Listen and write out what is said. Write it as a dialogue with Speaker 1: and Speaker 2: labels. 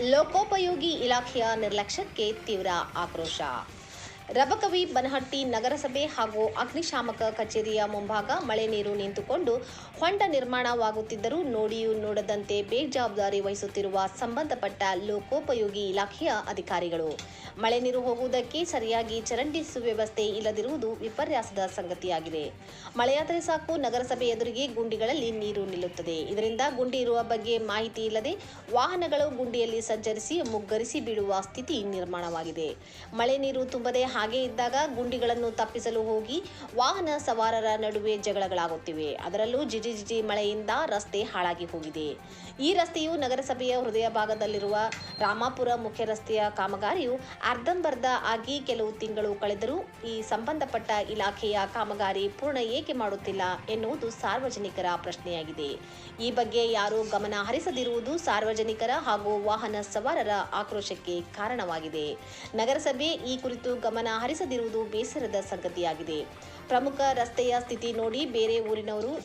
Speaker 1: ಲೋಕೋಪಯೋಗಿ ಇಲಾಖೆಯ ನಿರ್ಲಕ್ಷ್ಯಕ್ಕೆ ತೀವ್ರ ಆಕ್ರೋಶ ರಬಕವಿ ಬನಹಟ್ಟಿ ನಗರಸಭೆ ಹಾಗೂ ಅಗ್ನಿಶಾಮಕ ಕಚೇರಿಯ ಮುಂಭಾಗ ಮಳೆ ನೀರು ನಿಂತುಕೊಂಡು ಹೊಂಡ ನಿರ್ಮಾಣವಾಗುತ್ತಿದ್ದರೂ ನೋಡಿಯೂ ನೋಡದಂತೆ ಬೇಜವಾಬ್ದಾರಿ ವಹಿಸುತ್ತಿರುವ ಸಂಬಂಧಪಟ್ಟ ಲೋಕೋಪಯೋಗಿ ಇಲಾಖೆಯ ಅಧಿಕಾರಿಗಳು. ಮಳೆ ನೀರು ಹೋಗುವುದಕ್ಕೆ ಸರಿಯಾಗಿ ಚರಂಡಿ ಸುವ್ಯವಸ್ಥೆ ಇಲ್ಲದಿರುವುದು ವಿಪರ್ಯಾಸದ ಸಂಗತಿಯಾಗಿದೆ. ಮಳೆಯಾದರೆ ಸಾಕು, ನಗರಸಭೆ ಎದುರಿಗೆ ಗುಂಡಿಗಳಲ್ಲಿ ನೀರು ನಿಲ್ಲುತ್ತದೆ. ಇದರಿಂದ ಗುಂಡಿ ಇರುವ ಬಗ್ಗೆ ಮಾಹಿತಿ ಇಲ್ಲದೆ ವಾಹನಗಳು ಗುಂಡಿಯಲ್ಲಿ ಸಂಚರಿಸಿ ಮುಗ್ಗರಿಸಿ ಬೀಳುವ ಸ್ಥಿತಿ ನಿರ್ಮಾಣವಾಗಿದೆ. ಮಳೆ ನೀರು ತುಂಬದೆ ಹಾಗೆ ಇದ್ದಾಗ ಗುಂಡಿಗಳನ್ನು ತಪ್ಪಿಸಲು ಹೋಗಿ ವಾಹನ ಸವಾರರ ನಡುವೆ ಜಗಳಗಳಾಗುತ್ತಿವೆ. ಅದರಲ್ಲೂ ಜಿಜಿ ಜಿಜಿ ಮಳೆಯಿಂದ ರಸ್ತೆ ಹಾಳಾಗಿ ಹೋಗಿದೆ. ಈ ರಸ್ತೆಯು ನಗರಸಭೆಯ ಹೃದಯ ಭಾಗದಲ್ಲಿರುವ ರಾಮಾಪುರ ಮುಖ್ಯ ರಸ್ತೆಯ ಕಾಮಗಾರಿಯು ಅರ್ಧಂಬರ್ಧ ಆಗಿ ಕೆಲವು ತಿಂಗಳು ಕಳೆದರೂ ಈ ಸಂಬಂಧಪಟ್ಟ ಇಲಾಖೆಯ ಕಾಮಗಾರಿ ಪೂರ್ಣ ಏಕೆ ಮಾಡುತ್ತಿಲ್ಲ ಎನ್ನುವುದು ಸಾರ್ವಜನಿಕರ ಪ್ರಶ್ನೆಯಾಗಿದೆ. ಈ ಬಗ್ಗೆ ಯಾರೂ ಗಮನ ಹರಿಸದಿರುವುದು ಸಾರ್ವಜನಿಕರ ಹಾಗೂ ವಾಹನ ಸವಾರರ ಆಕ್ರೋಶಕ್ಕೆ ಕಾರಣವಾಗಿದೆ. ನಗರಸಭೆ ಈ ಕುರಿತು ಹರಿಸದಿರುವುದು ಬೇಸರದ ಸಂಗತಿಯಾಗಿದೆ. ಪ್ರಮುಖ ರಸ್ತೆಯ ಸ್ಥಿತಿ ನೋಡಿ ಬೇರೆ ಊರಿನವರು